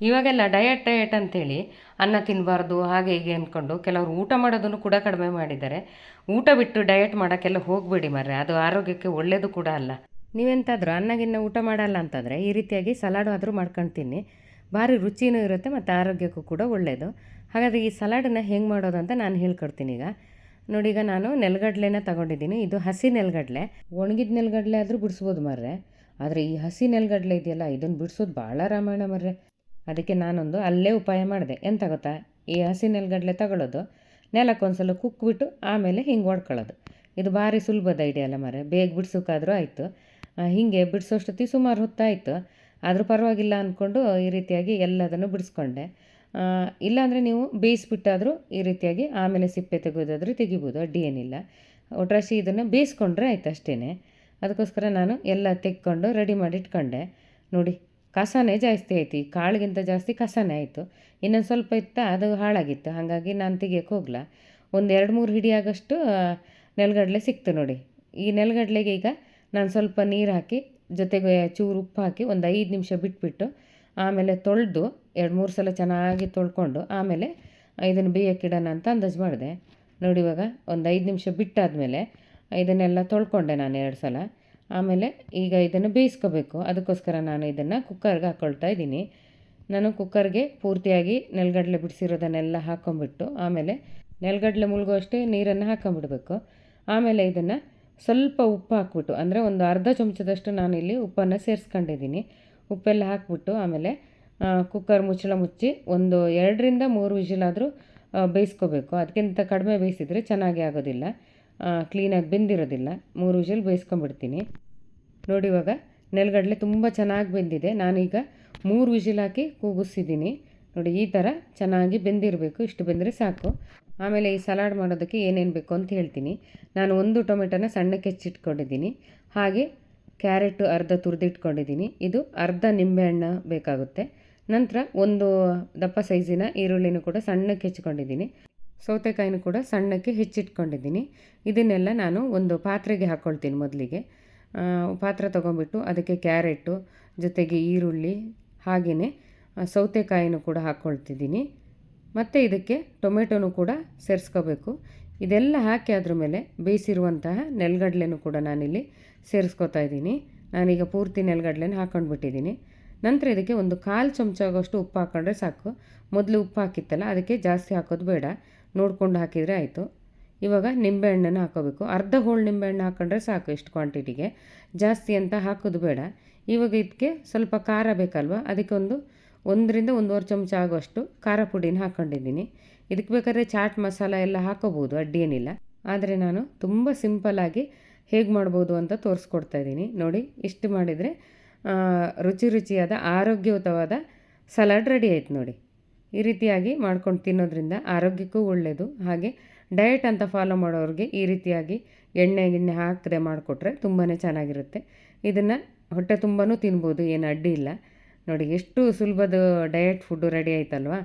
ಇವಾಗೆಲ್ಲ diet diet ಅಂತೇಳಿ ಅನ್ನ ತಿನ್ನಬಾರ್ದು ಹಾಗೆ ಹೀಗೆ ಅಂದ್ಕೊಂಡು ಕೆಲವರು ಊಟ ಮಾಡೋದನ್ನು ಕೂಡ ಕಡಿಮೆ ಮಾಡಿದ್ದಾರೆ. ಊಟ ಬಿಟ್ಟು ಡಯಟ್ ಮಾಡೋಕ್ಕೆಲ್ಲ ಹೋಗಬೇಡಿ ಮರ್ರೆ, ಅದು ಆರೋಗ್ಯಕ್ಕೆ ಒಳ್ಳೆಯದು ಕೂಡ ಅಲ್ಲ. ನೀವೆಂತಾದರೂ ಅನ್ನಗಿನ್ನ ಊಟ ಮಾಡಲ್ಲ ಅಂತಂದರೆ ಈ ರೀತಿಯಾಗಿ ಸಲಾಡು ಆದರೂ ಮಾಡ್ಕೊಂಡು ತಿನ್ನಿ. ಭಾರಿ ರುಚಿನೂ ಇರುತ್ತೆ ಮತ್ತು ಆರೋಗ್ಯಕ್ಕೂ ಕೂಡ ಒಳ್ಳೆಯದು ಹಾಗಾದರೆ ಈ ಸಲಾಡನ್ನು ಹೆಂಗೆ ಮಾಡೋದು ಅಂತ ನಾನು ಹೇಳ್ಕೊಡ್ತೀನಿ ಈಗ. ನೋಡಿ ಈಗ ನಾನು ನೆಲಗಡಲೆನ ತಗೊಂಡಿದ್ದೀನಿ. ಇದು ಹಸಿ ನೆಲಗಡಲೆ. ಒಣಗಿದ ನೆಲಗಡಲೆ ಆದರೂ ಬಿಡಿಸ್ಬೋದು ಮರ್ರೆ. ಆದರೆ ಈ ಹಸಿ ನೆಲಗಡಲೆ ಇದೆಯಲ್ಲ ಇದನ್ನು ಬಿಡಿಸೋದು ಭಾಳ ರಾಮಾಯಣ ಮರ್ರೆ. ಅದಕ್ಕೆ ನಾನೊಂದು ಅಲ್ಲೇ ಉಪಾಯ ಮಾಡಿದೆ. ಎಂತ ಗೊತ್ತಾ? ಈ ಹಸಿ ನೆಲಗಡಲೆ ತಗೊಳ್ಳೋದು ನೆಲಕ್ಕೊಂದ್ಸಲ ಕುಕ್ಬಿಟ್ಟು ಆಮೇಲೆ ಹಿಂಗೆ ಒಡ್ಕೊಳ್ಳೋದು. ಇದು ಭಾರಿ ಸುಲಭದ ಐಡಿಯಾ ಅಲ್ಲ ಮರೆ ಬೇಗ ಬಿಡ್ಸೋಕ್ಕಾದರೂ ಆಯಿತು. ಹೀಗೆ ಬಿಡಿಸೋಷ್ಟೊತ್ತಿಗೆ ಸುಮಾರು ಹೊತ್ತಾಯಿತು. ಆದರೂ ಪರವಾಗಿಲ್ಲ ಅಂದ್ಕೊಂಡು ಈ ರೀತಿಯಾಗಿ ಎಲ್ಲದನ್ನು ಬಿಡಿಸ್ಕೊಂಡೆ. ಇಲ್ಲಾಂದರೆ ನೀವು ಬೇಯಿಸ್ಬಿಟ್ಟಾದರೂ ಈ ರೀತಿಯಾಗಿ ಆಮೇಲೆ ಸಿಪ್ಪೆ ತೆಗೆಯೋದಾದರೂ ತೆಗಿಬೋದು. ಅಡ್ಡಿ ಏನಿಲ್ಲ. ಒಟ್ರಾಶಿ ಇದನ್ನು ಬೇಯಿಸ್ಕೊಂಡ್ರೆ ಆಯ್ತು ಅಷ್ಟೇ ಅದಕ್ಕೋಸ್ಕರ ನಾನು ಎಲ್ಲ ತೆಕ್ಕೊಂಡು ರೆಡಿ ಮಾಡಿ ಇಟ್ಕೊಂಡೆ ನೋಡಿ. ಕಸನೇ ಜಾಸ್ತಿ ಆಯ್ತು. ಈ ಕಾಳಿಗಿಂತ ಜಾಸ್ತಿ ಕಸನೇ ಆಯಿತು. ಇನ್ನೊಂದು ಸ್ವಲ್ಪ ಇತ್ತ ಅದು ಹಾಳಾಗಿತ್ತು. ಹಾಗಾಗಿ ನಾನು ತೆಗಿಯೋಕೆ ಹೋಗಲ್ಲ ಒಂದು ಎರಡು ಮೂರು ಹಿಡಿಯಾಗಷ್ಟು ನೆಲಗಡಲೆ ಸಿಕ್ತು ನೋಡಿ. ಈ ನೆಲಗಡಲೆಗೆ ಈಗ ನಾನು ಸ್ವಲ್ಪ ನೀರು ಹಾಕಿ, ಜೊತೆಗೆ ಚೂರು ಉಪ್ಪು ಹಾಕಿ ಒಂದು ಐದು ನಿಮಿಷ ಬಿಟ್ಬಿಟ್ಟು, ಆಮೇಲೆ ತೊಳೆದು ಎರಡು ಮೂರು ಸಲ ಚೆನ್ನಾಗಿ ತೊಳ್ಕೊಂಡು, ಆಮೇಲೆ ಇದನ್ನು ಬೇಯಕ್ಕಿಡೋಣ ಅಂತ ಅಂದಾಜು ಮಾಡಿದೆ. ನೋಡಿ ಇವಾಗ ಒಂದು ಐದು ನಿಮಿಷ ಬಿಟ್ಟಾದಮೇಲೆ ಇದನ್ನೆಲ್ಲ ತೊಳ್ಕೊಂಡೆ ನಾನು ಎರಡು ಸಲ. ಆಮೇಲೆ ಈಗ ಇದನ್ನು ಬೇಯಿಸ್ಕೋಬೇಕು. ಅದಕ್ಕೋಸ್ಕರ ನಾನು ಇದನ್ನು ಕುಕ್ಕರ್ಗೆ ಹಾಕ್ಕೊಳ್ತಾ ಇದ್ದೀನಿ. ನಾನು ಕುಕ್ಕರ್ಗೆ ಪೂರ್ತಿಯಾಗಿ ನೆಲಗಡಲೆ ಬಿಡಿಸಿರೋದನ್ನೆಲ್ಲ ಹಾಕ್ಕೊಂಬಿಟ್ಟು ಆಮೇಲೆ ನೆಲಗಡಲೆ ಮುಳುಗುವಷ್ಟೇ ನೀರನ್ನು ಹಾಕ್ಕೊಂಬಿಡ್ಬೇಕು ಆಮೇಲೆ ಇದನ್ನು ಸ್ವಲ್ಪ ಉಪ್ಪು ಹಾಕ್ಬಿಟ್ಟು, ಅಂದರೆ ಒಂದು ಅರ್ಧ ಚಮಚದಷ್ಟು ನಾನಿಲ್ಲಿ ಉಪ್ಪನ್ನು ಸೇರಿಸ್ಕೊಂಡಿದ್ದೀನಿ. ಉಪ್ಪೆಲ್ಲ ಹಾಕ್ಬಿಟ್ಟು ಆಮೇಲೆ ಕುಕ್ಕರ್ ಮುಚ್ಚಳ ಮುಚ್ಚಿ ಒಂದು ಎರಡರಿಂದ ಮೂರು ವಿಜಿಲಾದರೂ ಬೇಯಿಸ್ಕೋಬೇಕು. ಅದಕ್ಕಿಂತ ಕಡಿಮೆ ಬೇಯಿಸಿದರೆ ಚೆನ್ನಾಗಿ ಆಗೋದಿಲ್ಲ. ಕ್ಲೀನಾಗಿ ಬೆಂದಿರೋದಿಲ್ಲ. ಮೂರು ವಿಷಲ್ ಬೇಯಿಸ್ಕೊಂಬಿಡ್ತೀನಿ ನೋಡಿ ಇವಾಗ ನೆಲಗಡಲೆ ತುಂಬ ಚೆನ್ನಾಗಿ ಬೆಂದಿದೆ. ನಾನೀಗ ಮೂರು ವಿಷಿಲ್ ಹಾಕಿ ಕೂಗಿಸಿದ್ದೀನಿ ನೋಡಿ ಈ ಥರ ಚೆನ್ನಾಗಿ ಬೆಂದಿರಬೇಕು. ಇಷ್ಟು ಬೆಂದರೆ ಸಾಕು. ಆಮೇಲೆ ಈ ಸಲಾಡ್ ಮಾಡೋದಕ್ಕೆ ಏನೇನು ಬೇಕು ಅಂತ ಹೇಳ್ತೀನಿ. ನಾನು ಒಂದು ಟೊಮೆಟೊನ ಸಣ್ಣಕ್ಕೆ ಹೆಚ್ಚಿಟ್ಕೊಂಡಿದ್ದೀನಿ. ಹಾಗೆ ಕ್ಯಾರೆಟು ಅರ್ಧ ತುರಿದಿಟ್ಕೊಂಡಿದ್ದೀನಿ. ಇದು ಅರ್ಧ ನಿಂಬೆಹಣ್ಣು ಬೇಕಾಗುತ್ತೆ. ನಂತರ ಒಂದು ದಪ್ಪ ಸೈಜಿನ ಈರುಳ್ಳಿನೂ ಕೂಡ ಸಣ್ಣಕ್ಕೆ ಹೆಚ್ಚಿಕೊಂಡಿದ್ದೀನಿ ಸೌತೆಕಾಯಿನೂ ಕೂಡ ಸಣ್ಣಕ್ಕೆ ಹೆಚ್ಚಿಟ್ಕೊಂಡಿದ್ದೀನಿ. ಇದನ್ನೆಲ್ಲ ನಾನು ಒಂದು ಪಾತ್ರೆಗೆ ಹಾಕ್ಕೊಳ್ತೀನಿ ಮೊದಲಿಗೆ. ಪಾತ್ರೆ ತೊಗೊಂಬಿಟ್ಟು ಅದಕ್ಕೆ ಕ್ಯಾರೆಟು, ಜೊತೆಗೆ ಈರುಳ್ಳಿ, ಹಾಗೆಯೇ ಸೌತೆಕಾಯಿನೂ ಕೂಡ ಹಾಕ್ಕೊಳ್ತಿದ್ದೀನಿ ಮತ್ತು ಇದಕ್ಕೆ ಟೊಮೆಟೊನೂ ಕೂಡ ಸೇರಿಸ್ಕೋಬೇಕು. ಇದೆಲ್ಲ ಹಾಕಿ ಅದ್ರ ಮೇಲೆ ಬೇಯಿಸಿರುವಂತಹ ನೆಲಗಡಲೆನೂ ಕೂಡ ನಾನಿಲ್ಲಿ ಸೇರಿಸ್ಕೋತಾ ಇದ್ದೀನಿ. ನಾನೀಗ ಪೂರ್ತಿ ನೆಲಗಡಲೆನ ಹಾಕ್ಕೊಂಡ್ಬಿಟ್ಟಿದ್ದೀನಿ ನಂತರ ಇದಕ್ಕೆ ಒಂದು ಕಾಲು ಚಮಚ ಆಗೋಷ್ಟು ಉಪ್ಪು ಹಾಕ್ಕೊಂಡ್ರೆ ಸಾಕು. ಮೊದಲು ಉಪ್ಪು ಹಾಕಿತ್ತಲ್ಲ, ಅದಕ್ಕೆ ಜಾಸ್ತಿ ಹಾಕೋದು ಬೇಡ. ನೋಡ್ಕೊಂಡು ಹಾಕಿದರೆ ಆಯಿತು. ಇವಾಗ ನಿಂಬೆಹಣ್ಣನ್ನು ಹಾಕೋಬೇಕು. ಅರ್ಧ ಹೋಳು ನಿಂಬೆಹಣ್ಣು ಹಾಕೊಂಡ್ರೆ ಸಾಕು ಇಷ್ಟು ಕ್ವಾಂಟಿಟಿಗೆ ಜಾಸ್ತಿ ಅಂತ ಹಾಕೋದು ಬೇಡ. ಇವಾಗ ಇದಕ್ಕೆ ಸ್ವಲ್ಪ ಖಾರ ಬೇಕಲ್ವ? ಅದಕ್ಕೆ ಒಂದು ಒಂದರಿಂದ ಒಂದೂವರೆ ಚಮಚ ಆಗುವಷ್ಟು ಖಾರ ಪುಡಿನ ಹಾಕ್ಕೊಂಡಿದ್ದೀನಿ ಇದಕ್ಕೆ ಬೇಕಾದ್ರೆ ಚಾಟ್ ಮಸಾಲ ಎಲ್ಲ ಹಾಕೋಬೋದು ಅಡ್ಡಿಯೇನಿಲ್ಲ ಆದರೆ ನಾನು ತುಂಬ ಸಿಂಪಲ್ಲಾಗಿ ಹೇಗೆ ಮಾಡ್ಬೋದು ಅಂತ ತೋರಿಸ್ಕೊಡ್ತಾ ಇದ್ದೀನಿ. ನೋಡಿ, ಇಷ್ಟು ಮಾಡಿದರೆ ರುಚಿ ರುಚಿಯಾದ ಆರೋಗ್ಯಯುತವಾದ ಸಲಾಡ್ ರೆಡಿ ಆಯ್ತು ನೋಡಿ. ಈ ರೀತಿಯಾಗಿ ಮಾಡ್ಕೊಂಡು ತಿನ್ನೋದ್ರಿಂದ ಆರೋಗ್ಯಕ್ಕೂ ಒಳ್ಳೆಯದು ಹಾಗೆ ಡಯಟ್ ಅಂತ ಫಾಲೋ ಮಾಡೋರಿಗೆ ಈ ರೀತಿಯಾಗಿ ಎಣ್ಣೆ ಗಿಣ್ಣೆ ಹಾಕದೆ ಮಾಡಿಕೊಟ್ರೆ ತುಂಬಾ ಚೆನ್ನಾಗಿರುತ್ತೆ. ಇದನ್ನು ಹೊಟ್ಟೆ ತುಂಬಾ ತಿನ್ಬೋದು, ಏನು ಅಡ್ಡಿ ಇಲ್ಲ. ನೋಡಿ, ಎಷ್ಟು ಸುಲಭದ ಡಯಟ್ ಫುಡ್ಡು ರೆಡಿ ಆಯ್ತಲ್ವಾ?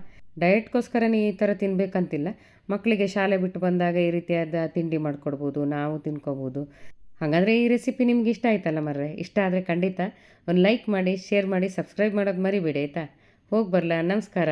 ಡಯಟ್ಗೋಸ್ಕರನೇ ಈ ಥರ ತಿನ್ನಬೇಕಂತಿಲ್ಲ ಮಕ್ಕಳಿಗೆ ಶಾಲೆ ಬಿಟ್ಟು ಬಂದಾಗ ಈ ರೀತಿಯಾದ ತಿಂಡಿ ಮಾಡಿಕೊಡ್ಬೋದು, ನಾವು ತಿನ್ಕೋಬೋದು. ಹಾಗಾದರೆ ಈ ರೆಸಿಪಿ ನಿಮ್ಗೆ ಇಷ್ಟ ಆಯ್ತಲ್ಲ ಮರ್ರೆ? ಇಷ್ಟ ಆದರೆ ಖಂಡಿತ ಒಂದು ಲೈಕ್ ಮಾಡಿ, ಶೇರ್ ಮಾಡಿ, ಸಬ್ಸ್ಕ್ರೈಬ್ ಮಾಡೋದು ಮರಿಬೇಡಿ ಆಯಿತಾ? ಹೋಗಿ ಬರಲಾ, ನಮಸ್ಕಾರ.